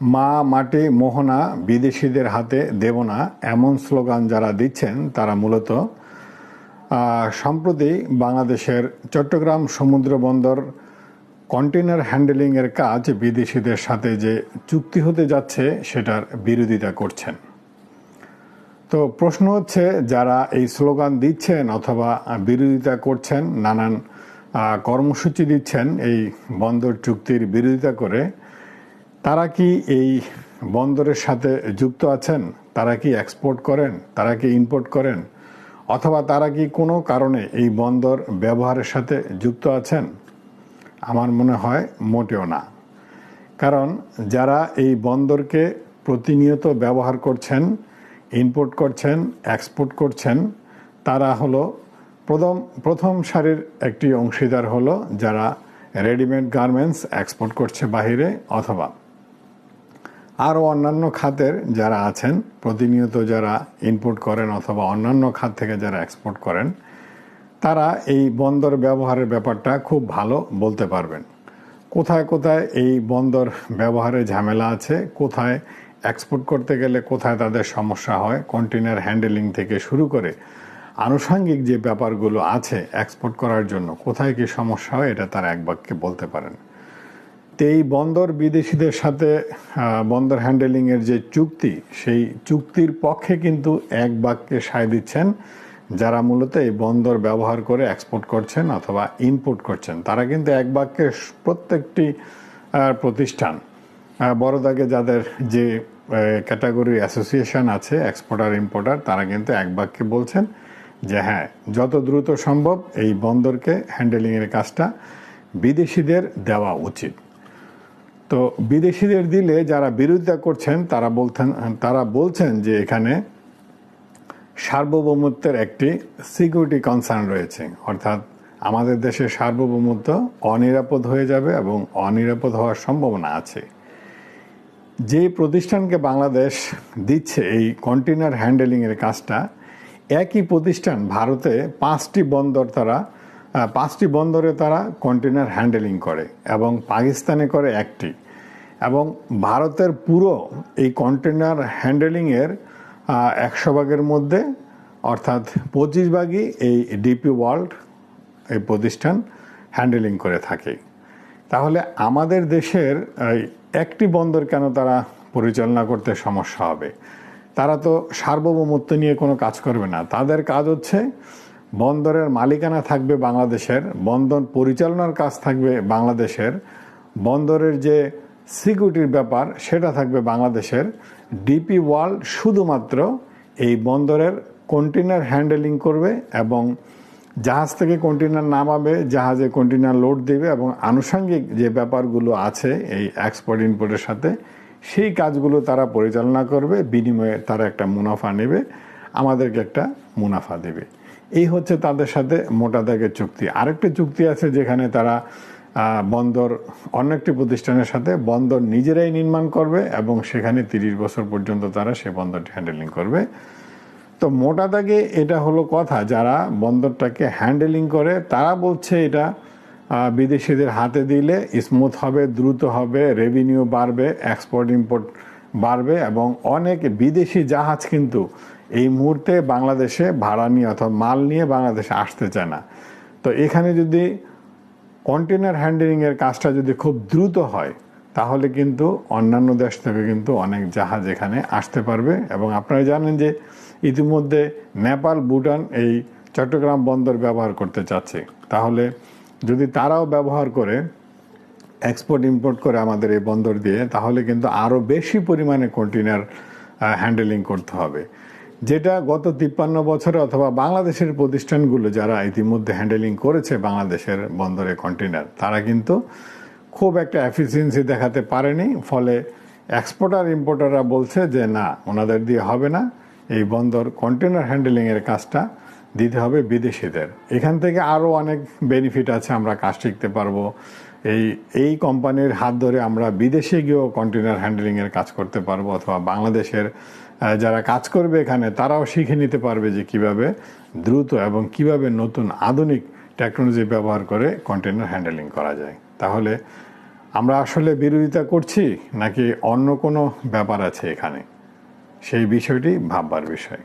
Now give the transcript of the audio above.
মা মাটি মোহনা বিদেশিদের হাতে দেব না, এমন স্লোগান যারা দিচ্ছেন, তারা মূলত সম্প্রতি বাংলাদেশের চট্টগ্রাম সমুদ্র বন্দর কন্টেনার হ্যান্ডেলিংয়ের কাজ বিদেশিদের সাথে যে চুক্তি হতে যাচ্ছে, সেটার বিরোধিতা করছেন। তো প্রশ্ন হচ্ছে, যারা এই স্লোগান দিচ্ছেন অথবা বিরোধিতা করছেন, নানান কর্মসূচি দিচ্ছেন, এই বন্দর চুক্তির বিরোধিতা করে তারা কি এই বন্দরের সাথে যুক্ত আছেন? তারা কি এক্সপোর্ট করেন? তারা কি ইম্পোর্ট করেন? অথবা তারা কি কোনো কারণে এই বন্দর ব্যবহারের সাথে যুক্ত আছেন? আমার মনে হয় মোটেও না। কারণ যারা এই বন্দরকে প্রতিনিয়ত ব্যবহার করছেন ইম্পোর্ট করছেন এক্সপোর্ট করছেন, তারা হলো প্রথম প্রথম সারির একটি অংশীদার হলো যারা রেডিমেড গার্মেন্টস এক্সপোর্ট করছে বাহিরে অথবা আরও অন্যান্য খাতের যারা আছেন, প্রতিনিয়ত যারা ইনপুট করেন অথবা অন্যান্য খাত থেকে যারা এক্সপোর্ট করেন, তারা এই বন্দর ব্যবহারের ব্যাপারটা খুব ভালো বলতে পারবেন। কোথায় কোথায় এই বন্দর ব্যবহারে ঝামেলা আছে, কোথায় এক্সপোর্ট করতে গেলে কোথায় তাদের সমস্যা হয় কন্টেনার হ্যান্ডেলিং থেকে শুরু করে আনুষঙ্গিক যে ব্যাপারগুলো আছে এক্সপোর্ট করার জন্য, কোথায় কি সমস্যা হয়, এটা তারা এক বাক্যে বলতে পারেন। তো এই বন্দর বিদেশিদের সাথে বন্দর হ্যান্ডেলিং এর যে চুক্তি সেই চুক্তির পক্ষে কিন্তু এক বাক্যে সায় দিচ্ছেন যারা মূলত এই বন্দর ব্যবহার করে এক্সপোর্ট করছেন অথবা ইম্পোর্ট করছেন। তারা কিন্তু এক বাক্যে প্রত্যেকটি প্রতিষ্ঠান আহ, বড় দাগে যাদের যে ক্যাটাগরি অ্যাসোসিয়েশন আছে এক্সপোর্টার ইম্পোর্টার তারা কিন্তু এক বাক্যে বলছেন যে হ্যাঁ যত দ্রুত সম্ভব এই বন্দরকে হ্যান্ডেলিংয়ের কাজটা বিদেশিদের দেওয়া উচিত। তো বিদেশিদের দিলে যারা বিরোধিতা করছেন, তারা বলতেন, তারা বলছেন যে এখানে সার্বভৌমত্বের একটি সিকিউরিটি কনসার্ন রয়েছে। অর্থাৎ আমাদের দেশের সার্বভৌমত্ব অনিরাপদ হয়ে যাবে এবং অনিরাপদ হওয়ার সম্ভাবনা আছে। যে প্রতিষ্ঠানকে বাংলাদেশ দিচ্ছে এই কন্টেনার হ্যান্ডেলিংয়ের কাজটা, একই প্রতিষ্ঠান ভারতে পাঁচটি বন্দর তারা পাঁচটি বন্দরে তারা কন্টেনার হ্যান্ডেলিং করে এবং পাকিস্তানে করে একটি। এবং ভারতের পুরো এই কন্টেনার হ্যান্ডেলিংয়ের একশো ভাগের মধ্যে, অর্থাৎ পঁচিশ ভাগই এই ডিপি ওয়ার্ল্ড, এই প্রতিষ্ঠান হ্যান্ডেলিং করে থাকে। তাহলে আমাদের দেশের একটি বন্দর কেন তারা পরিচালনা করতে সমস্যা হবে? তারা তো সার্বভৌমত্ব নিয়ে কোনো কাজ করবে না। তাদের কাজ হচ্ছে বন্দরের মালিকানা থাকবে বাংলাদেশের, বন্দর পরিচালনার কাজ থাকবে বাংলাদেশের, বন্দরের যে সিকিউরিটির ব্যাপার সেটা থাকবে বাংলাদেশের। ডিপি ওয়ার্ল্ড শুধুমাত্র এই বন্দরের কন্টেনার হ্যান্ডেলিং করবে এবং জাহাজ থেকে কন্টেনার নামাবে, জাহাজে কন্টেনার লোড দেবে এবং আনুষঙ্গিক যে ব্যাপারগুলো আছে এই এক্সপোর্ট ইম্পোর্টের সাথে, সেই কাজগুলো তারা পরিচালনা করবে, বিনিময়ে তারা একটা মুনাফা নেবে, আমাদেরকে একটা মুনাফা দেবে। এই হচ্ছে তাদের সাথে মোটা দাগের চুক্তি। আরেকটি চুক্তি আছে যেখানে তারা বন্দর, অন্য একটি প্রতিষ্ঠানের সাথে বন্দর নিজেরাই নির্মাণ করবে এবং সেখানে তিরিশ বছর পর্যন্ত তারা সে বন্দরটি হ্যান্ডেলিং করবে। তো মোটা দাগে এটা হলো কথা, যারা বন্দরটাকে হ্যান্ডেলিং করে, তারা বলছে এটা বিদেশিদের হাতে দিলে স্মুথ হবে, দ্রুত হবে রেভিনিউ বাড়বে এক্সপোর্ট ইম্পোর্ট বাড়বে এবং অনেক বিদেশি জাহাজ কিন্তু এই মুহূর্তে বাংলাদেশে ভাড়া নিয়ে অথবা মাল নিয়ে বাংলাদেশে আসতে চায় না। তো এখানে যদি কন্টেনার হ্যান্ডেলিংয়ের কাজটা যদি খুব দ্রুত হয়, তাহলে কিন্তু অন্যান্য দেশ থেকে কিন্তু অনেক জাহাজ এখানে আসতে পারবে এবং আপনারা জানেন যে ইতিমধ্যে নেপাল, ভুটান এই চট্টগ্রাম বন্দর ব্যবহার করতে চাচ্ছে। তাহলে যদি তারাও ব্যবহার করে এক্সপোর্ট ইম্পোর্ট করে আমাদের এই বন্দর দিয়ে, তাহলে কিন্তু আরও বেশি পরিমাণে কন্টেনার হ্যান্ডেলিং করতে হবে। যেটা গত তিপ্পান্ন বছরে অথবা বাংলাদেশের প্রতিষ্ঠানগুলো যারা ইতিমধ্যে হ্যান্ডেলিং করেছে বাংলাদেশের বন্দরে কন্টেনার তারা কিন্তু খুব একটা এফিসিয়েন্সি দেখাতে পারেনি। ফলে এক্সপোর্টার ইম্পোর্টাররা বলছে যে, না, ওনাদের দিয়ে হবে না। এই বন্দর কন্টেনার হ্যান্ডেলিংয়ের কাজটা দিতে হবে বিদেশিদের। এখান থেকে আরও অনেক বেনিফিট আছে, আমরা কাজ শিখতে পারব। এই এই কোম্পানির হাত ধরে আমরা বিদেশে গিয়েও কন্টেনার হ্যান্ডেলিংয়ের কাজ করতে পারব, অথবা বাংলাদেশের যারা কাজ করবে এখানে, তারাও শিখে নিতে পারবে যে কীভাবে দ্রুত এবং কীভাবে নতুন আধুনিক টেকনোলজি ব্যবহার করে কন্টেনার হ্যান্ডেলিং করা যায়। তাহলে আমরা আসলে বিরোধিতা করছি নাকি অন্য কোনো ব্যাপার আছে এখানে? সেই বিষয়টি ভাববার বিষয়।